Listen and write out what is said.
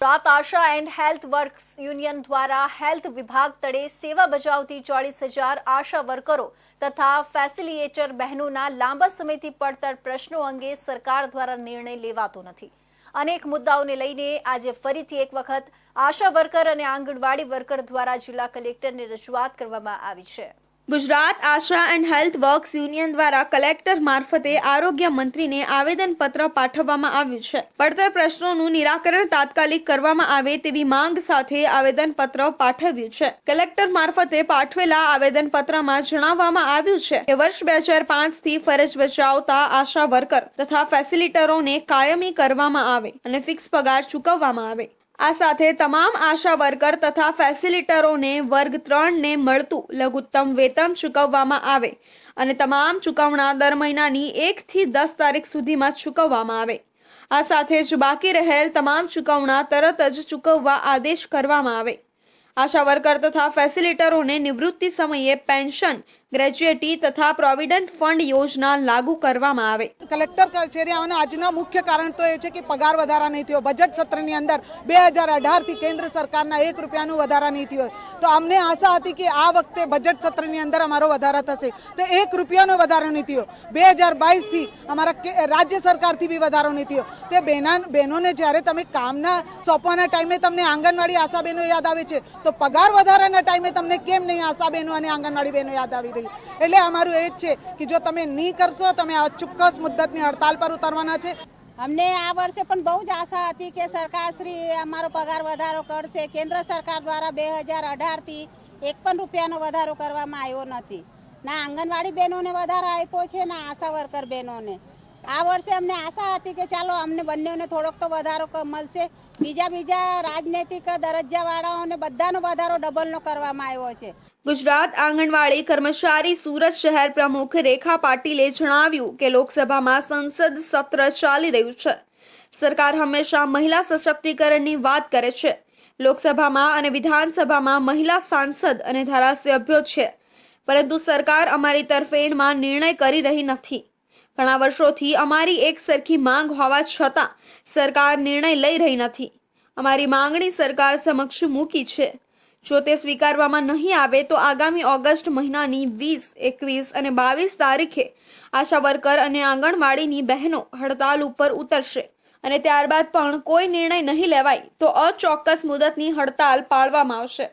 રાત ASHA and health works union દ્વારા health વિભાગ તળે સેવા બજાવતી ચોવીસ હજાર આશા વર્કરો તથા ફેસિલિએટર બહેનોના લાંબા સમયથી પડતર પ્રશ્નો અંગે સરકાર દ્વારા નિર્ણય લેવાતો નથી. અનેક મુદ્દાઓને લઈને આજે ફરીથી એક વખત આશા વર્કર અને આંગણવાડી વર્કર દ્વારા જિલ્લા કલેક્ટરને રજૂઆત કરવામાં આવી છે. Gujarat ASHA and health works union દ્વારા કલેક્ટર મારફતે આરોગ્ય મંત્રીને આવેદનપત્ર પાઠવવામાં આવ્યું છે. પડતર પ્રશ્નોનું નિરાકરણ તાત્કાલિક કરવામાં આવે તેવી માંગ સાથે આવેદનપત્ર પાઠવ્યું છે. કલેક્ટર મારફતે પાઠવેલા આવેદનપત્રમાં જણાવવામાં આવ્યું છે કે વર્ષ બે હજાર પાંચથી ફરજ બજાવતા આશા વર્કર તથા ફેસિલિટરોને કાયમી કરવામાં આવે અને ફિક્સ પગાર ચૂકવવામાં આવે. આ સાથે તમામ આશા વર્કર તથા ફેસિલિટરોને વર્ગ ત્રણને મળતું લઘુત્તમ વેતન ચૂકવવામાં આવે અને તમામ ચૂકવણા દર મહિનાની એકથી દસ તારીખ સુધીમાં ચૂકવવામાં આવે. આ સાથે જ બાકી રહેલ તમામ ચૂકવણા તરત જ ચૂકવવા આદેશ કરવામાં આવે. આશા વર્કર તથા ફેસિલિટરોને નિવૃત્તિ સમયે પેન્શન ગ્રેજ્યુએટી તથા પ્રોવિડન્ટ ફંડ યોજના લાગુ કરવામાં આવે. કલેક્ટર કચેરી આજના મુખ્ય કારણ તો એ છે કે પગાર વધારા નહીં થયો. બજેટ સત્રની અંદર બે હજાર અઢારથી કેન્દ્ર સરકારના એક રૂપિયાનું વધારા નહીં થયો. તો અમને આશા હતી કે આ વખતે બજેટ સત્રની અંદર અમારો વધારા થશે. તો એક રૂપિયાનો વધારો નહીં થયો. બે હજાર બાવીસથી અમારા રાજ્ય સરકારથી બી વધારો નહીં થયો. તે બેના બહેનોને જ્યારે તમે કામના સોંપવાના ટાઈમે તમને આંગણવાડી આશા બહેનો યાદ આવે છે, તો પગાર વધારાના ટાઈમે તમને કેમ નહીં આશા બહેનો અને આંગણવાડી બહેનો યાદ આવી રહી એટલે અમારું એ જ છે કે જો તમે નહીં કરશો, તમે આ ચોક્કસ મુદ્દતની હડતાલ પર ઉતરવાના છે. અમને આ વર્ષે પણ બહુ જ આશા હતી કે સરકારશ્રી અમારો પગાર વધારો કરશે. કેન્દ્ર સરકાર દ્વારા બે હજાર અઢારથી એક પણ રૂપિયાનો વધારો કરવામાં આવ્યો નથી. ના આંગણવાડી બહેનોને વધારો આપ્યો છે, ના આશા વર્કર બહેનોને. આ વર્ષે અમને આશા હતી કે ચાલો અમને બંનેઓને થોડોક તો વધારો મળશે. બીજા બીજા રાજનૈતિક દરજ્જાવાળાઓને બધાનો વધારો ડબલનો કરવામાં આવ્યો છે. ગુજરાત આંગણવાડી કર્મચારી સુરત શહેર પ્રમુખ રેખા પાટીલે જણાવ્યું કે લોકસભામાં સંસદ સત્ર ચાલી રહ્યું છે. સરકાર હંમેશા મહિલા સશક્તિકરણની વાત કરે છે. લોકસભામાં અને વિધાનસભામાં મહિલા સાંસદ અને ધારાસભ્યો છે. પરંતુ સરકાર અમારી તરફેણમાં નિર્ણય કરી રહી નથી. ઘણા વર્ષોથી અમારી એક સરખી માંગ હોવા છતાં સરકાર નિર્ણય લઈ રહી નથી. અમારી માંગણી સરકાર સમક્ષ મૂકી છે. જો તે સ્વીકારવામાં નહીં આવે તો આગામી ઓગસ્ટ મહિનાની વીસ, એકવીસ અને બાવીસ તારીખે આશા વર્કર અને આંગણવાડીની બહેનો હડતાલ ઉપર ઉતરશે અને ત્યારબાદ પણ કોઈ નિર્ણય નહીં લેવાય તો અચોક્કસ મુદતની હડતાલ પાળવામાં આવશે.